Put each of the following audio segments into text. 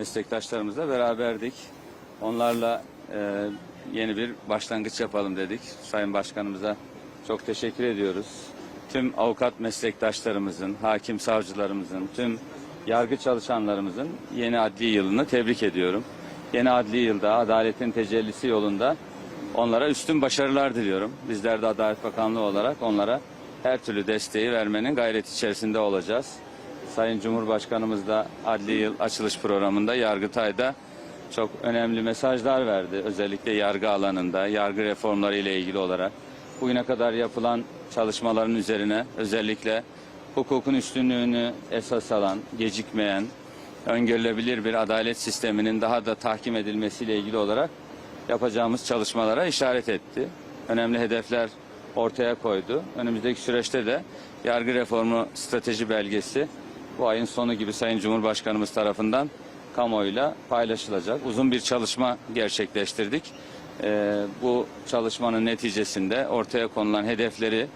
Meslektaşlarımızla beraberdik. Onlarla e, yeni bir başlangıç yapalım dedik. Sayın Başkanımıza çok teşekkür ediyoruz. Tüm avukat meslektaşlarımızın, hakim savcılarımızın, tüm yargı çalışanlarımızın yeni adli yılını tebrik ediyorum. Yeni adli yılda adaletin tecellisi yolunda onlara üstün başarılar diliyorum. Bizler de Adalet Bakanlığı olarak onlara her türlü desteği vermenin gayreti içerisinde olacağız. Sayın Cumhurbaşkanımız da adli yıl açılış programında Yargıtay'da çok önemli mesajlar verdi. Özellikle yargı alanında, yargı reformları ile ilgili olarak. Bugüne kadar yapılan çalışmaların üzerine özellikle hukukun üstünlüğünü esas alan, gecikmeyen, öngörülebilir bir adalet sisteminin daha da tahkim edilmesiyle ilgili olarak yapacağımız çalışmalara işaret etti. Önemli hedefler ortaya koydu. Önümüzdeki süreçte de yargı reformu strateji belgesi bu ayın sonu gibi Sayın Cumhurbaşkanımız tarafından kamuoyuyla paylaşılacak. Uzun bir çalışma gerçekleştirdik. Ee, bu çalışmanın neticesinde ortaya konulan hedefleri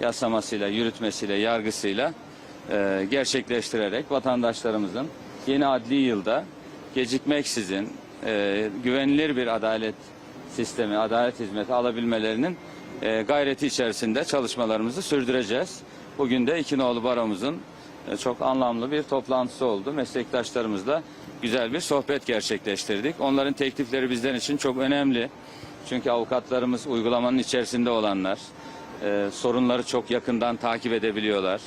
yasamasıyla, yürütmesiyle, yargısıyla e, gerçekleştirerek vatandaşlarımızın yeni adli yılda gecikmeksizin e, güvenilir bir adalet sistemi, adalet hizmeti alabilmelerinin e, gayreti içerisinde çalışmalarımızı sürdüreceğiz. Bugün de İkinoğlu Baromuzun çok anlamlı bir toplantısı oldu. Meslektaşlarımızla güzel bir sohbet gerçekleştirdik. Onların teklifleri bizler için çok önemli. Çünkü avukatlarımız uygulamanın içerisinde olanlar, e, sorunları çok yakından takip edebiliyorlar.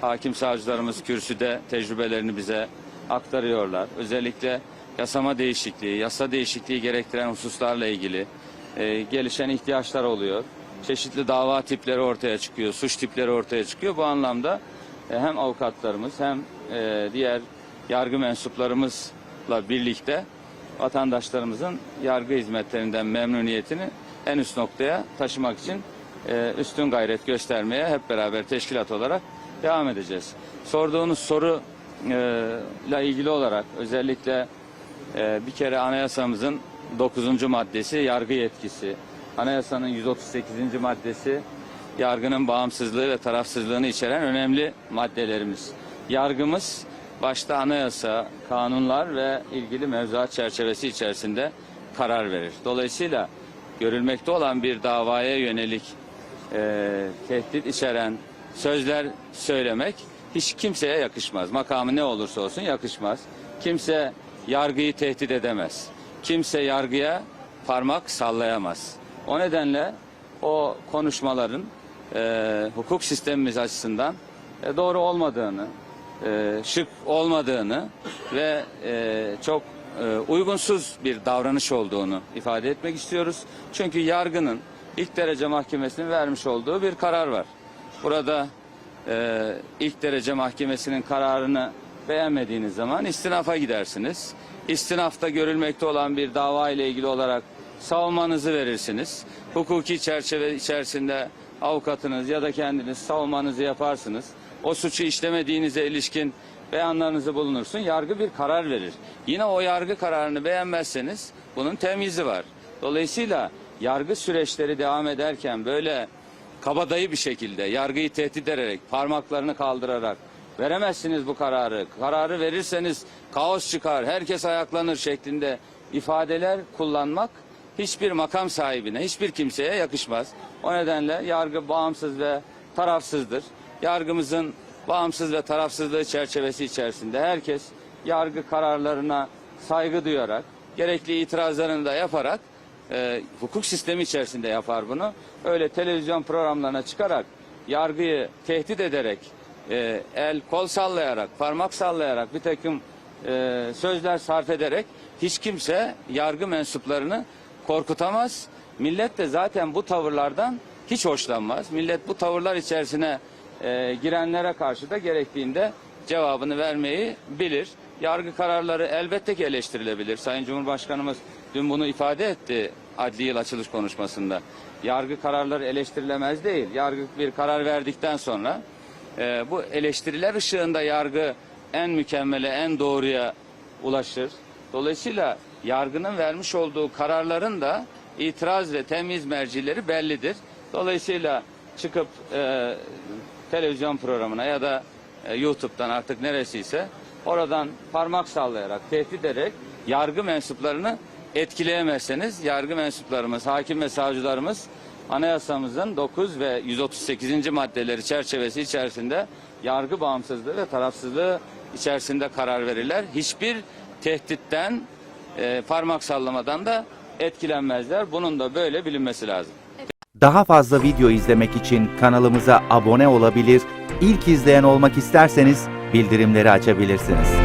Hakim savcılarımız kürsüde tecrübelerini bize aktarıyorlar. Özellikle yasama değişikliği, yasa değişikliği gerektiren hususlarla ilgili e, gelişen ihtiyaçlar oluyor. Çeşitli dava tipleri ortaya çıkıyor, suç tipleri ortaya çıkıyor. Bu anlamda e, hem avukatlarımız hem e, diğer yargı mensuplarımızla birlikte vatandaşlarımızın yargı hizmetlerinden memnuniyetini en üst noktaya taşımak için e, üstün gayret göstermeye hep beraber teşkilat olarak devam edeceğiz. Sorduğunuz soru e, ile ilgili olarak özellikle e, bir kere anayasamızın 9. maddesi yargı yetkisi. Anayasanın 138. maddesi yargının bağımsızlığı ve tarafsızlığını içeren önemli maddelerimiz. Yargımız başta anayasa, kanunlar ve ilgili mevzuat çerçevesi içerisinde karar verir. Dolayısıyla görülmekte olan bir davaya yönelik e, tehdit içeren sözler söylemek hiç kimseye yakışmaz. Makamı ne olursa olsun yakışmaz. Kimse yargıyı tehdit edemez. Kimse yargıya parmak sallayamaz. O nedenle o konuşmaların e, hukuk sistemimiz açısından e, doğru olmadığını, e, şık olmadığını ve e, çok e, uygunsuz bir davranış olduğunu ifade etmek istiyoruz. Çünkü yargının ilk derece mahkemesinin vermiş olduğu bir karar var. Burada e, ilk derece mahkemesinin kararını beğenmediğiniz zaman istinafa gidersiniz. İstinafta görülmekte olan bir dava ile ilgili olarak savunmanızı verirsiniz. Hukuki çerçeve içerisinde avukatınız ya da kendiniz savunmanızı yaparsınız. O suçu işlemediğinize ilişkin beyanlarınızı bulunursun. Yargı bir karar verir. Yine o yargı kararını beğenmezseniz bunun temyizi var. Dolayısıyla yargı süreçleri devam ederken böyle kabadayı bir şekilde yargıyı tehdit ederek parmaklarını kaldırarak veremezsiniz bu kararı. Kararı verirseniz kaos çıkar, herkes ayaklanır şeklinde ifadeler kullanmak hiçbir makam sahibine, hiçbir kimseye yakışmaz. O nedenle yargı bağımsız ve tarafsızdır. Yargımızın bağımsız ve tarafsızlığı çerçevesi içerisinde herkes yargı kararlarına saygı duyarak, gerekli itirazlarını da yaparak e, hukuk sistemi içerisinde yapar bunu. Öyle televizyon programlarına çıkarak yargıyı tehdit ederek, e, el kol sallayarak, parmak sallayarak bir takım e, sözler sarf ederek hiç kimse yargı mensuplarını korkutamaz. Millet de zaten bu tavırlardan hiç hoşlanmaz. Millet bu tavırlar içerisine e, girenlere karşı da gerektiğinde cevabını vermeyi bilir. Yargı kararları elbette ki eleştirilebilir. Sayın Cumhurbaşkanımız dün bunu ifade etti adli yıl açılış konuşmasında. Yargı kararları eleştirilemez değil. Yargı bir karar verdikten sonra e, bu eleştiriler ışığında yargı en mükemmele, en doğruya ulaşır. Dolayısıyla yargının vermiş olduğu kararların da itiraz ve temiz mercileri bellidir. Dolayısıyla çıkıp e, televizyon programına ya da e, YouTube'dan artık neresiyse oradan parmak sallayarak, tehdit ederek yargı mensuplarını etkileyemezseniz yargı mensuplarımız, hakim ve savcılarımız anayasamızın 9 ve 138. maddeleri çerçevesi içerisinde yargı bağımsızlığı ve tarafsızlığı içerisinde karar verirler. Hiçbir tehditten, e, parmak sallamadan da etkilenmezler. Bunun da böyle bilinmesi lazım. Daha fazla video izlemek için kanalımıza abone olabilir, ilk izleyen olmak isterseniz bildirimleri açabilirsiniz.